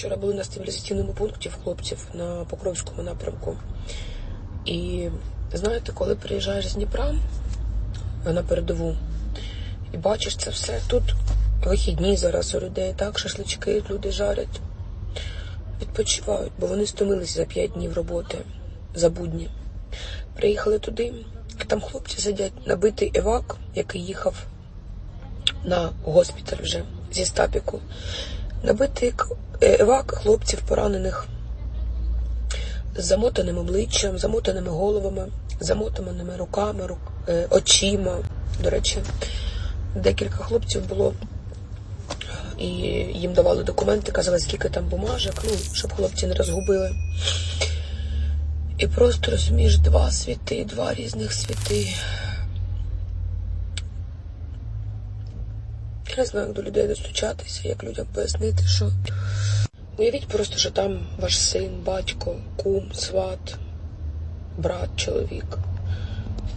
Вчора були на стабілізаційному пункті в хлопців на Покровському напрямку. І знаєте, коли приїжджаєш з Дніпра на передову і бачиш це все, тут вихідні зараз у людей, так, шашлички люди жарять, відпочивають, бо вони стомилися за 5 днів роботи, за будні. Приїхали туди, а там хлопці сидять, набитий евак, який їхав на госпіталь вже зі стапіку. Набитий евак хлопців поранених з замотаним обличчям, замотаними головами, замотаними руками, рук, е, очима. До речі, декілька хлопців було, і їм давали документи, казали, скільки там бумажок, ну, щоб хлопці не розгубили. І просто розумієш два світи, два різних світи. Я знаю, як до людей достучатися, як людям пояснити, що уявіть просто, що там ваш син, батько, кум, сват, брат, чоловік.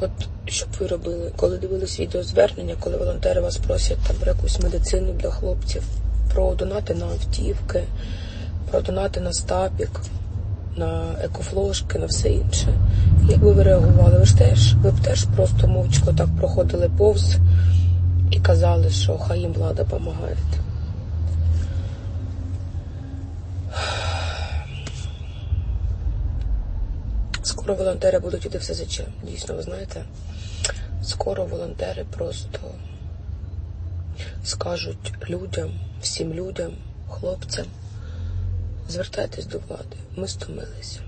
От що б ви робили, коли дивились відеозвернення, коли волонтери вас просять там про якусь медицину для хлопців, про донати на автівки, про донати на стапік, на екофлошки, на все інше. Як би ви реагували? Ви ж теж, ви б теж просто мовчко так проходили повз і казали, що хай їм влада допомагає. Скоро волонтери будуть іти все зачем. Дійсно, ви знаєте, скоро волонтери просто скажуть людям, всім людям, хлопцям, звертайтесь до влади. Ми стомилися.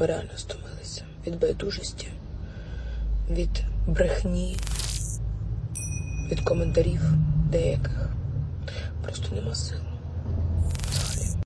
Ми реально стомилися від байдужості, від брехні, від коментарів деяких. Просто нема сил.